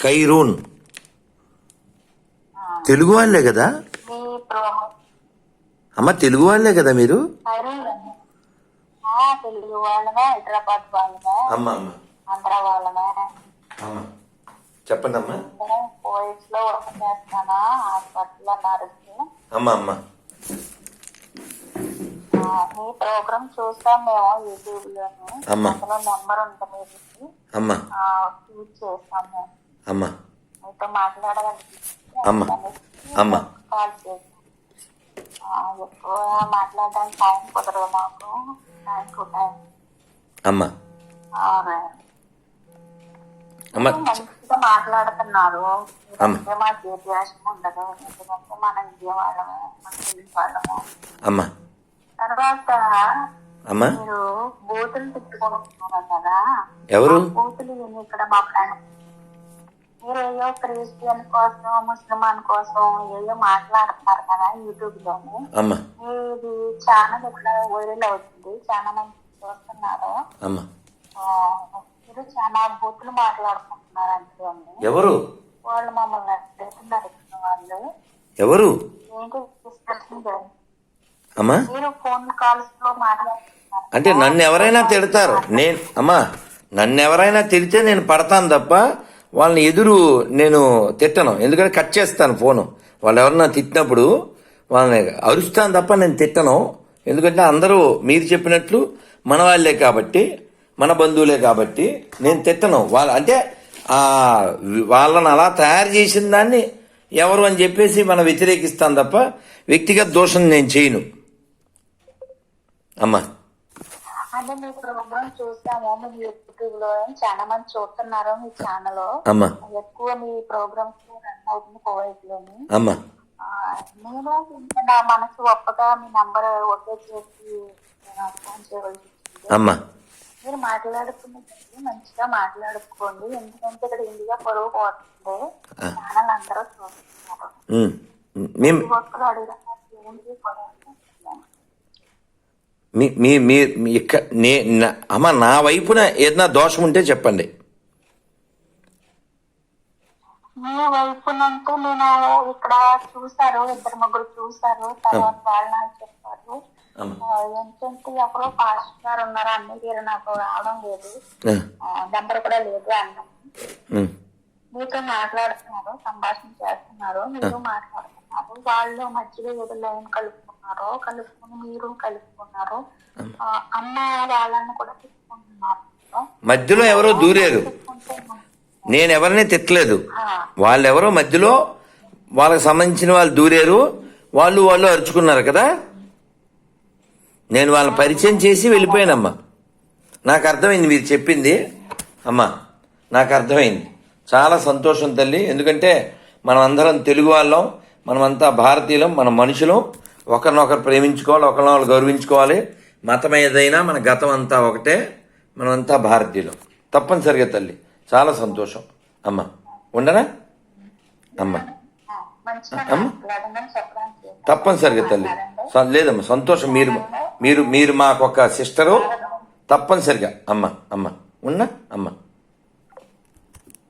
కైరూన్ తెలుగు వాళ్ళే కదా? అమ్మ తెలుగు వాళ్ళే కదా మీరు? తెలుగు వాళ్ళమే హైదరాబాద్ వాళ్ళమే. అమ్మ అమ్మ. ఆంధ్ర వాళ్ళమే. అమ్మ చెప్పండి అమ్మా నేను పోయిట్స్లో వర్క్ చేస్తానా హాస్పిటల్ నర్స్ అమ్మ అమ్మ. మీ ప్రోగ్రామ్ చూస్తాం మేము యూట్యూబ్ లోను అమ్మ. అందులో నెంబర్ ఉంటుంది అమ్మా అమ్మ యూజ్ చేస్తాం మేము అమ్మ మీతో మాట్లాడాలనిపిస్తే అమ్మా అమ్మా కాల్ చేస్తాం ఆ, ఎక్కువ మాట్లాడడానికి టైం కుదరదు మాకు థ్యాంక్ యూ టైం అమ్మ అవును. మంచిగా మాట్లాడుతున్నారు అమ్మ. అంటే మాకు ఏ ద్వేషం ఉండదు ఎందుకంటే మన ఇండియా వాళ్ళము మన తెలుగు వాళ్ళము అమ్మా తర్వాత అమ్మ? మీరు బూతులు తిట్టుకుంటున్నారు కదా? ఎవరు? బూతులు ఇక్కడ మా ఫ్రెండ్ మీరు ఏయో క్రిస్టియన్ కోసం ముస్లిమాన్ కోసం ఏయో మాట్లాడుతున్నారు కదా యూట్యూబ్లోని అమ్మ. మీది ఛానల్ ఇక్కడ వైరల్ అవుతుంది? చాలా మంది చూస్తున్నారు. మీరు చాలా బూతులు మాట్లాడుకుంటున్నారు అంతే ఎవరు? వాళ్ళు మమ్మల్ని వాళ్ళు. ఎవరు. అమ్మ? అంటే నన్ను ఎవరైనా తిడతారు. నేను అమ్మా నన్ను ఎవరైనా తిడితే నేను పడతాను తప్ప వాళ్ళని ఎదురు నేను తిట్టను. ఎందుకంటే కట్ చేస్తాను ఫోను. వాళ్ళు ఎవరన్నా తిట్టినప్పుడు వాళ్ళని అరుస్తాను తప్ప నేను తిట్టను. ఎందుకంటే అందరూ మీరు చెప్పినట్లు మన వాళ్ళే కాబట్టి మన బంధువులే కాబట్టి నేను తిట్టను. వాళ్ళ అంటే ఆ వాళ్ళని అలా తయారు చేసిన దాన్ని ఎవరు అని చెప్పేసి మనం వ్యతిరేకిస్తాను తప్ప వ్యక్తిగత దోషం నేను చేయను. అమ్మా. అంటే మీ ప్రోగ్రామ్ చూసాము. మీ యూట్యూబ్లో చాలా మంది చూస్తున్నారు మీ ఛానల్ ఎక్కువ మీ ప్రోగ్రామ్స్ రన్ అవుతుంది కోవైట్లోని అమ్మా నేను నా మనసు ఒప్పగా మీ నంబర్ ఒకే చేసి ఫోన్ చేయవలసి. అమ్మా. మీరు మాట్లాడుకునేటప్పుడు మంచిగా మాట్లాడుకోండి. ఎందుకంటే ఇక్కడ ఇండియా పొరుగు పోతుంది. ఛానల్ అందరూ చూస్తున్నారు. ఒక్కరు పొరపాటు? మీ మీ మీ నే అమ్మ నా వైపున ఏదైనా దోషం ఉంటే చెప్పండి. మీ వైపునంటే నేను ఇక్కడ చూసారు ఇద్దరు ముగ్గురు చూసారు తర్వాత వాళ్ళు నాకు చెప్పారు. ఏంటంటే ఎవరో పాస్టర్ గారు ఉన్నారు అన్ని తీరు నాకు రావడం లేదు. నెంబర్ కూడా లేదు అన్నాను. మీతో మాట్లాడుతున్నారు సంభాషణ చేస్తున్నారు మీరు మాట్లాడుతున్నారు. వాళ్ళు మధ్యలో ఏదో లైన్ కలుపుకున్నారు కలుపుకుని మీరు కలుపుకున్నారు అమ్మ వాళ్ళని కూడా తీసుకుంటున్నారు మధ్యలో ఎవరో దూరారు. నేను ఎవరిని తిట్టలేదు. వాళ్ళెవరో మధ్యలో వాళ్ళకి సంబంధించిన వాళ్ళు దూరారు. వాళ్ళు వాళ్ళు అరుచుకున్నారు కదా. నేను వాళ్ళని పరిచయం చేసి వెళ్ళిపోయానమ్మా. నాకు అర్థమైంది మీరు చెప్పింది. అమ్మా నాకు అర్థమైంది. చాలా సంతోషం తల్లి. ఎందుకంటే మనం అందరం తెలుగు వాళ్ళం. మనమంతా భారతీయులం మన మనుషులం. ఒకరినొకరు ప్రేమించుకోవాలి ఒకరినొకరు గౌరవించుకోవాలి. మతం ఏదైనా మన గతం అంతా ఒకటే మనమంతా భారతీయులం. తప్పనిసరిగా తల్లి చాలా సంతోషం. అమ్మ ఉండనా? అమ్మ. అమ్మ. తప్పనిసరిగా తల్లి. స- లేదమ్మా సంతోషం మీరు మీరు మీరు మాకు ఒక సిస్టరు. తప్పనిసరిగా. అమ్మ అమ్మ. ఉన్నా? అమ్మ.